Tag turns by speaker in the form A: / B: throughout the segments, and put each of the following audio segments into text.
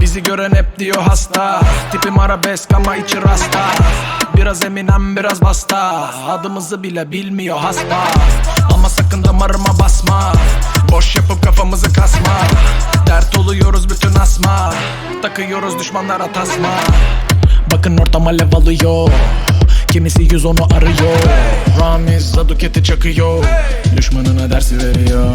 A: Bizi gören hep diyor hasta. Tipim arabesk ama içi rasta. Biraz eminem biraz basta. Adımızı bile bilmiyor haspa Ama sakın damarıma basma. Boş yapıp kafamızı kasma. Dert oluyoruz bütün asma. Takıyoruz düşmanlara tasma. Bakın ortam alev alıyor. Kimisi yüz onu arıyor. Ramiz Zaduket'i çakıyor. Düşmanına dersi veriyor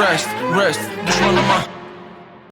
A: rest, rest. Just one of my.